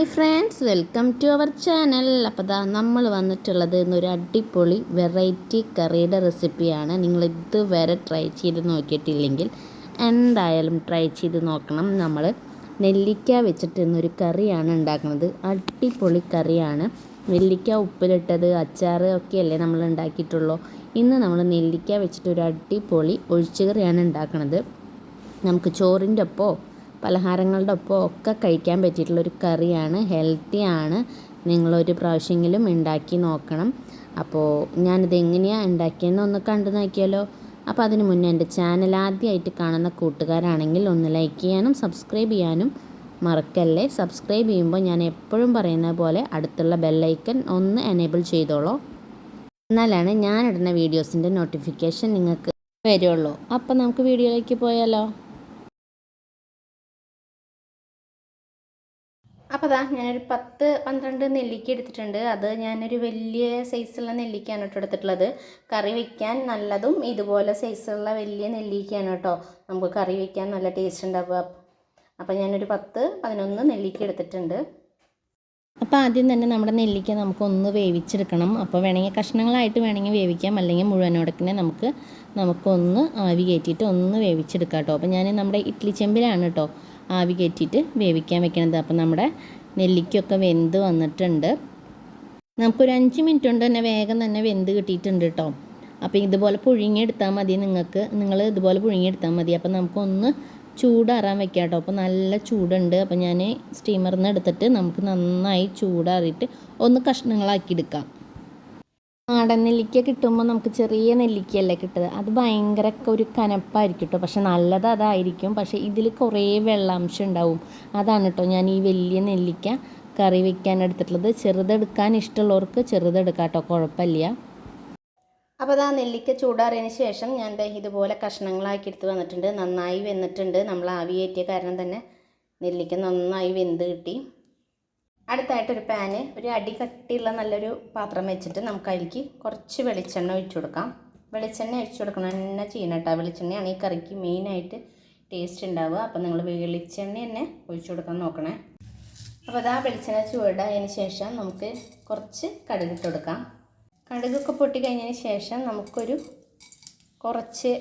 Hi friends welcome to our channel അപ്പോൾ ദാ നമ്മൾ വന്നിട്ടുള്ളത് ഇന്നൊരു അടിപൊളി വെറൈറ്റി കറിയുടെ റെസിപ്പിയാണ് നിങ്ങൾ ഇതുവരെ ട്രൈ ചെയ്ത് നോക്കിയിട്ടില്ലെങ്കിൽ എന്തായാലും ട്രൈ ചെയ്ത് നോക്കണം. നമ്മൾ നെല്ലിക്ക വെച്ചിട്ട് ഇന്നൊരു കറിയാണ് ഉണ്ടാക്കുന്നത്. അടിപൊളി കറിയാണ്. നെല്ലിക്ക ഉപ്പിലിട്ടത് അച്ചാർ ഒക്കെയല്ലേ നമ്മൾ ഉണ്ടാക്കിയിട്ടുള്ളൂ. ഇന്ന് നമ്മൾ നെല്ലിക്ക വെച്ചിട്ട് ഒരു അടിപൊളി ഒഴിച്ചുകറിയാണ് ഉണ്ടാക്കുന്നത് നമുക്ക് ചോറിന്റെ ഒപ്പമോ പലഹാരങ്ങളുടെ ഒപ്പം ഒക്കെ കഴിക്കാൻ പറ്റിയിട്ടുള്ളൊരു കറിയാണ് ഹെൽത്തിയാണ്. നിങ്ങളൊരു പ്രാവശ്യമെങ്കിലും ഉണ്ടാക്കി നോക്കണം. അപ്പോൾ ഞാനിത് എങ്ങനെയാണ് ഉണ്ടാക്കിയെന്ന് ഒന്ന് കണ്ടു നോക്കിയാലോ. അപ്പോൾ അതിന് മുന്നേ എന്റെ ചാനൽ ആദ്യമായിട്ട് കാണുന്ന കൂട്ടുകാരാണെങ്കിൽ ഒന്ന് ലൈക്ക് ചെയ്യാനും സബ്സ്ക്രൈബ് ചെയ്യാനും മറക്കല്ലേ. സബ്സ്ക്രൈബ് ചെയ്യുമ്പോൾ ഞാൻ എപ്പോഴും പറയുന്ന പോലെ അടുത്തുള്ള ബെല്ലൈക്കൻ ഒന്ന് എനേബിൾ ചെയ്തോളൂ. എന്നാലാണ് ഞാനിടുന്ന വീഡിയോസിന്റെ നോട്ടിഫിക്കേഷൻ നിങ്ങൾക്ക് വരുള്ളൂ. അപ്പോൾ നമുക്ക് വീഡിയോയിലേക്ക് പോയാലോ. അപ്പോൾ അതാ ഞാനൊരു പത്ത് പന്ത്രണ്ട് നെല്ലിക്ക എടുത്തിട്ടുണ്ട്. അത് ഞാനൊരു വലിയ സൈസുള്ള നെല്ലിക്കയാണ് കേട്ടോ എടുത്തിട്ടുള്ളത്. കറി വയ്ക്കാൻ നല്ലതും ഇതുപോലെ സൈസുള്ള വലിയ നെല്ലിക്കയാണ് കേട്ടോ. നമുക്ക് കറി വയ്ക്കാൻ നല്ല ടേസ്റ്റ് ഉണ്ടാവുക. അപ്പോൾ ഞാനൊരു പത്ത് പതിനൊന്ന് നെല്ലിക്ക എടുത്തിട്ടുണ്ട്. അപ്പോൾ ആദ്യം തന്നെ നമ്മുടെ നെല്ലിക്ക നമുക്കൊന്ന് വേവിച്ചെടുക്കണം. അപ്പോൾ വേണമെങ്കിൽ കഷ്ണങ്ങളായിട്ട് വേണമെങ്കിൽ വേവിക്കാം. അല്ലെങ്കിൽ മുഴുവനോടക്കിനെ നമുക്ക് നമുക്കൊന്ന് ആവി കയറ്റിയിട്ട് ഒന്ന് വേവിച്ചെടുക്കാം കേട്ടോ. അപ്പോൾ ഞാൻ നമ്മുടെ ഇഡ്ലി ചെമ്പിലാണ് കേട്ടോ ആവി കയറ്റിയിട്ട് വേവിക്കാൻ വെക്കണത്. അപ്പോൾ നമ്മുടെ നെല്ലിക്കൊക്കെ വെന്ത് വന്നിട്ടുണ്ട്. നമുക്കൊരു അഞ്ച് മിനിറ്റ് കൊണ്ട് തന്നെ വേഗം തന്നെ വെന്ത് കിട്ടിയിട്ടുണ്ട് കേട്ടോ അപ്പോൾ ഇതുപോലെ പുഴുങ്ങിയെടുത്താൽ മതി. നിങ്ങൾക്ക് നിങ്ങൾ ഇതുപോലെ പുഴുങ്ങിയെടുത്താൽ മതി. അപ്പോൾ നമുക്കൊന്ന് ചൂടാറാൻ വെക്കാം കേട്ടോ അപ്പോൾ നല്ല ചൂടുണ്ട്. അപ്പോൾ ഞാൻ സ്റ്റീമറിൽ നിന്ന് എടുത്തിട്ട് നമുക്ക് നന്നായി ചൂടാറിയിട്ട് ഒന്ന് കഷ്ണങ്ങളാക്കി എടുക്കാം നാടൻ നെല്ലിക്ക കിട്ടുമ്പോൾ നമുക്ക് ചെറിയ നെല്ലിക്കയല്ലേ കിട്ടുക. അത് ഭയങ്കര ഒരു കനപ്പായിരിക്കും കേട്ടോ പക്ഷെ നല്ലത് അതായിരിക്കും. പക്ഷെ ഇതിൽ കുറേ വെള്ളാംശം ഉണ്ടാവും. അതാണ് കേട്ടോ ഞാൻ ഈ വലിയ നെല്ലിക്ക കറി വെക്കാൻ എടുത്തിട്ടുള്ളത്. ചെറുതെടുക്കാൻ ഇഷ്ടമുള്ളവർക്ക് ചെറുതെടുക്കാം കേട്ടോ കുഴപ്പമില്ല. അപ്പോൾ അതാ നെല്ലിക്ക ചൂടാറിയതിന് ശേഷം ഞാൻ ഇതുപോലെ കഷ്ണങ്ങളാക്കി എടുത്ത് വന്നിട്ടുണ്ട്. നന്നായി വെന്നിട്ടുണ്ട്. നമ്മൾ ആവിയേറ്റിയ കാരണം തന്നെ നെല്ലിക്ക നന്നായി വെന്ത് കിട്ടി. അടുത്തായിട്ടൊരു പാന് ഒരു അടി കട്ടിയുള്ള നല്ലൊരു പാത്രം വെച്ചിട്ട് നമുക്ക് അതിലേക്ക് കുറച്ച് വെളിച്ചെണ്ണ ഒഴിച്ചു കൊടുക്കാം. വെളിച്ചെണ്ണ ഒഴിച്ചു കൊടുക്കണം തന്നെ ചെയ്യണം കേട്ടോ. വെളിച്ചെണ്ണയാണ് ഈ കറിക്ക് മെയിനായിട്ട് ടേസ്റ്റ് ഉണ്ടാവുക. അപ്പോൾ നിങ്ങൾ വെളിച്ചെണ്ണ തന്നെ ഒഴിച്ചു കൊടുക്കാൻ നോക്കണേ. അപ്പോൾ അതാ വെളിച്ചെണ്ണ ചൂടായതിന് ശേഷം നമുക്ക് കുറച്ച് കടുകിട്ട് കൊടുക്കാം. കടുകൊക്കെ പൊട്ടി കഴിഞ്ഞതിന് ശേഷം നമുക്കൊരു കുറച്ച്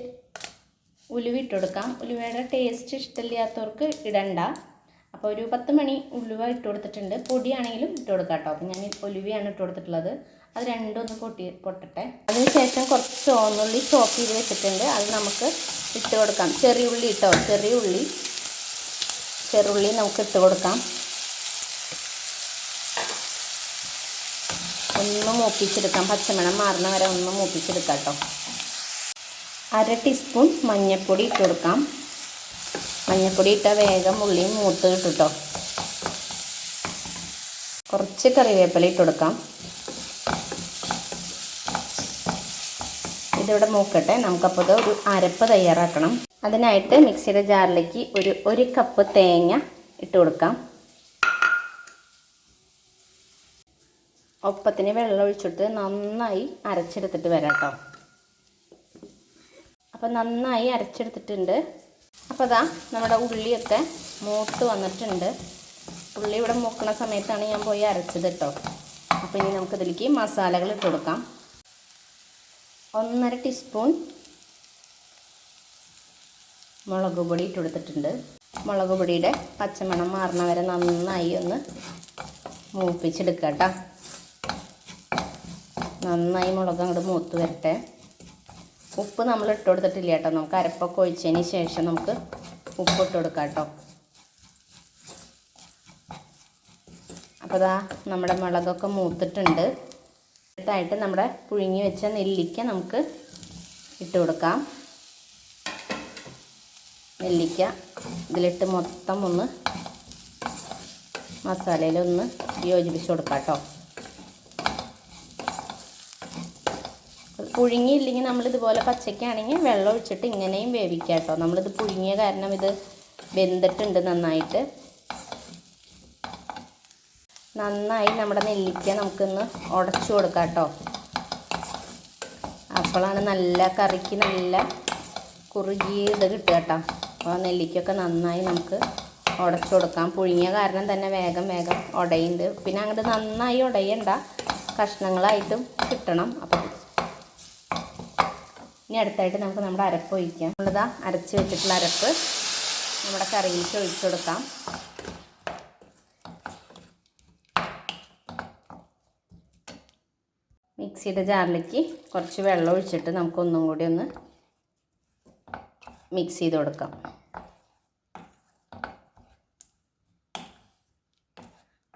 ഉലുവിട്ട് കൊടുക്കാം. ഉലുവയുടെ ടേസ്റ്റ് ഇഷ്ടമില്ലാത്തവർക്ക് ഇടണ്ട. അപ്പോൾ ഒരു പത്ത് മണി ഉലുവ ഇട്ട് കൊടുത്തിട്ടുണ്ട്. പൊടിയാണെങ്കിലും ഇട്ട് കൊടുക്കാം കേട്ടോ. അപ്പോൾ ഞാൻ ഉലുവയാണ് ഇട്ട് കൊടുത്തിട്ടുള്ളത്. അത് രണ്ടും ഒന്ന് പൊട്ടി പൊട്ടട്ടെ. അതിനുശേഷം കുറച്ച് ഓന്നുള്ളി ചോപ്പ് ചെയ്ത് വെച്ചിട്ടുണ്ട്. അത് നമുക്ക് ഇട്ട് കൊടുക്കാം. ചെറിയ ഉള്ളി ഇട്ടോ? ചെറിയ ഉള്ളി. ചെറുള്ളി നമുക്ക് ഇട്ട് കൊടുക്കാം. ഒന്ന് മൂപ്പിച്ചെടുക്കാം. പച്ചമണം മാറുന്ന വരെ ഒന്ന് മൂപ്പിച്ചെടുക്കാം കേട്ടോ. അര ടീസ്പൂൺ മഞ്ഞൾപ്പൊടി ഇട്ട് കൊടുക്കാം. മഞ്ഞൾപ്പൊടി ഇട്ടാൽ വേഗം ഉള്ളി മൂത്ത് കിട്ടുട്ടോ. കുറച്ച് കറിവേപ്പില ഇട്ട് കൊടുക്കാം. ഇതിവിടെ മൂക്കട്ടെ. നമുക്കപ്പോൾ ഇത് ഒരു അരപ്പ് തയ്യാറാക്കണം. അതിനായിട്ട് മിക്സിയുടെ ജാറിലേക്ക് ഒരു ഒരു കപ്പ് തേങ്ങ ഇട്ട് കൊടുക്കാം. ഒപ്പത്തിന് വെള്ളം ഒഴിച്ചിട്ട് നന്നായി അരച്ചെടുത്തിട്ട് വരാം കേട്ടോ അപ്പം നന്നായി അരച്ചെടുത്തിട്ടുണ്ട്. അപ്പോൾ അതാ നമ്മുടെ ഉള്ളിയൊക്കെ മൂത്ത് വന്നിട്ടുണ്ട്. ഉള്ളി ഇവിടെ മൂക്കണ സമയത്താണ് ഞാൻ പോയി അരച്ചത് കേട്ടോ. അപ്പോൾ ഇനി നമുക്കിതിലേക്ക് മസാലകൾ ഇട്ട് കൊടുക്കാം. ഒന്നര ടീസ്പൂൺ മുളക് പൊടി ഇട്ട് കൊടുത്തിട്ടുണ്ട്. മുളക് പൊടിയുടെ പച്ചമണം മാറണ വരെ നന്നായി ഒന്ന് മൂപ്പിച്ചെടുക്കുക കേട്ടോ. നന്നായി മുളക് അങ്ങോട്ട് മൂത്ത് വരട്ടെ. ഉപ്പ് നമ്മൾ ഇട്ട് കൊടുത്തിട്ടില്ല കേട്ടോ. നമുക്ക് അരപ്പൊക്കെ ഒഴിച്ചതിന് ശേഷം നമുക്ക് ഉപ്പ് ഇട്ട് കൊടുക്കാം കേട്ടോ. അപ്പോൾ ഇതാ നമ്മുടെ മുളകൊക്കെ മൂത്തിട്ടുണ്ട്. അടുത്തായിട്ട് നമ്മുടെ പുഴുങ്ങി വെച്ച നെല്ലിക്ക നമുക്ക് ഇട്ട് കൊടുക്കാം. നെല്ലിക്ക ഇതിലിട്ട് മൊത്തം ഒന്ന് മസാലയിലൊന്ന് യോജിപ്പിച്ച് കൊടുക്കാം കേട്ടോ. പുഴുങ്ങിയില്ലെങ്കിൽ നമ്മളിതുപോലെ പച്ചക്കാണെങ്കിൽ വെള്ളം ഒഴിച്ചിട്ട് ഇങ്ങനെയും വേവിക്കാം കേട്ടോ നമ്മളിത് പുഴുങ്ങിയ കാരണം ഇത് വെന്തിട്ടുണ്ട് നന്നായിട്ട്. നന്നായി നമ്മുടെ നെല്ലിക്ക നമുക്കൊന്ന് ഉടച്ചു കൊടുക്കാം കേട്ടോ അപ്പോഴാണ് നല്ല കറിക്ക് നല്ല കുറുകിയത് കിട്ടുക കേട്ടോ. അപ്പോൾ നെല്ലിക്കൊക്കെ നന്നായി നമുക്ക് ഉടച്ചു കൊടുക്കാം. പുഴുങ്ങിയ കാരണം തന്നെ വേഗം വേഗം ഉടയുണ്ട്. പിന്നെ അങ്ങോട്ട് നന്നായി ഉടയണ്ട. കഷ്ണങ്ങളായിട്ടും കിട്ടണം. ഇനി അടുത്തായിട്ട് നമുക്ക് നമ്മുടെ അരപ്പ് ഒഴിക്കാം. നമ്മളിതാ അരച്ച് വെച്ചിട്ടുള്ള അരപ്പ്. നമ്മുടെ കറിയിലേക്ക് ഒഴിച്ചു കൊടുക്കാം. മിക്സിയുടെ ജാറിലേക്ക് കുറച്ച് വെള്ളം ഒഴിച്ചിട്ട് നമുക്ക് ഒന്നും കൂടി ഒന്ന് മിക്സ് ചെയ്ത് കൊടുക്കാം.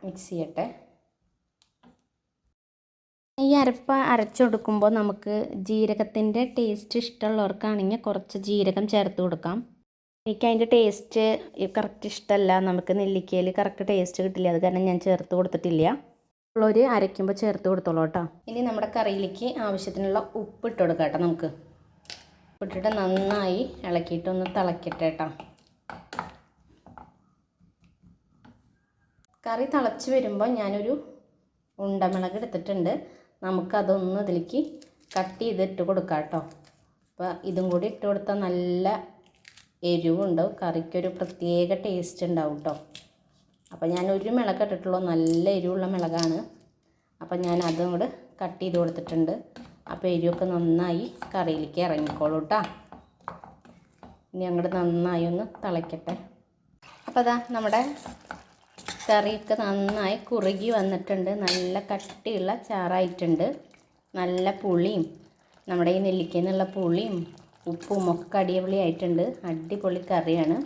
മിക്സ് ചെയ്യട്ടെ. അരപ്പ അരച്ചെടുക്കുമ്പോൾ നമുക്ക് ജീരകത്തിന്റെ ടേസ്റ്റ് ഇഷ്ടമുള്ളവർക്കാണെങ്കിൽ കുറച്ച് ജീരകം ചേർത്ത് കൊടുക്കാം. എനിക്ക് അതിന്റെ ടേസ്റ്റ് കറക്റ്റ് ഇഷ്ടമല്ല നമുക്ക് നെല്ലിക്കയിൽ കറക്റ്റ് ടേസ്റ്റ് കിട്ടില്ല. അത് കാരണം ഞാൻ ചേർത്ത് കൊടുത്തിട്ടില്ല. ഉള്ളവർ അരയ്ക്കുമ്പോൾ ചേർത്ത് കൊടുത്തോളൂ കേട്ടോ. ഇനി നമ്മുടെ കറിയിലേക്ക് ആവശ്യത്തിനുള്ള ഉപ്പ് ഇട്ട് കൊടുക്കാം കേട്ടോ നമുക്ക്. ഉപ്പിട്ടിട്ട് നന്നായി ഇളക്കിയിട്ടൊന്ന് തിളക്കട്ടെ കേട്ടോ. കറി തിളച്ച് വരുമ്പോൾ ഞാനൊരു ഉണ്ടമിളക് എടുത്തിട്ടുണ്ട്. നമുക്കതൊന്ന് ഇതിലേക്ക് കട്ട് ചെയ്തിട്ട് കൊടുക്കാം കേട്ടോ. അപ്പോൾ ഇതും കൂടി ഇട്ട് കൊടുത്താൽ നല്ല എരിവുണ്ടാവും കറിക്കൊരു പ്രത്യേക ടേസ്റ്റ് ഉണ്ടാവും കേട്ടോ അപ്പോൾ ഞാൻ ഒരു മിളക് ഇട്ടിട്ടുള്ളൂ. നല്ല എരിവുള്ള മിളകാണ്. അപ്പോൾ ഞാൻ അതും കൂടെ കട്ട് ചെയ്ത് കൊടുത്തിട്ടുണ്ട്. അപ്പോൾ എരിവൊക്കെ നന്നായി കറിയിലേക്ക് ഇറങ്ങിക്കോളൂ കേട്ടോ ഇനി അങ്ങോട്ട് നന്നായി ഒന്ന് തിളയ്ക്കട്ടെ അപ്പോൾ അതാ നമ്മുടെ കറിയൊക്കെ നന്നായി കുറുകി വന്നിട്ടുണ്ട്. നല്ല കട്ടിയുള്ള ചാറായിട്ടുണ്ട്. നല്ല പുളിയും നമ്മുടെ ഈ നെല്ലിക്കയിൽ നിന്നുള്ള പുളിയും ഉപ്പും ഒക്കെ അടിപൊളി ആയിട്ടുണ്ട്. അടിപൊളി കറിയാണ്.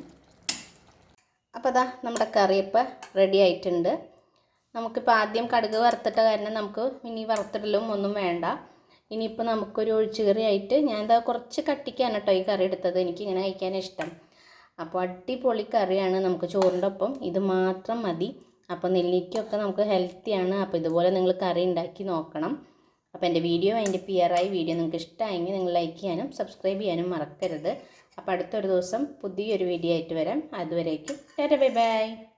അപ്പോൾ അതാ നമ്മുടെ കറിയപ്പം റെഡി ആയിട്ടുണ്ട്. നമുക്കിപ്പോൾ ആദ്യം കടുക് വറുത്തിട്ട കാരണം നമുക്ക് ഇനി വറുത്തിടലും ഒന്നും വേണ്ട. ഇനിയിപ്പോൾ നമുക്കൊരു ഒഴിച്ചുകറി ആയിട്ട് ഞാൻ എന്താ കുറച്ച് കട്ടിക്കാണ് കേട്ടോ ഈ കറി എടുത്തത്. എനിക്കിങ്ങനെ കഴിക്കാൻ ഇഷ്ടം. അപ്പോൾ അടിപൊളി കറിയാണ് നമുക്ക് ചോറിന്റെ ഒപ്പം ഇത് മാത്രം മതി. അപ്പോൾ നെല്ലിക്കൊക്കെ നമുക്ക് ഹെൽത്തിയാണ് അപ്പോൾ ഇതുപോലെ നിങ്ങൾ കറി ഉണ്ടാക്കി നോക്കണം. അപ്പോൾ എന്റെ വീഡിയോ അതിന്റെ പിയറായി വീഡിയോ നിങ്ങൾക്ക് ഇഷ്ടമായെങ്കിൽ നിങ്ങൾ ലൈക്ക് ചെയ്യാനും സബ്സ്ക്രൈബ് ചെയ്യാനും മറക്കരുത്. അപ്പോൾ അടുത്തൊരു ദിവസം പുതിയൊരു വീഡിയോ ആയിട്ട് വരാം. അതുവരേക്കും ബൈ ബൈ.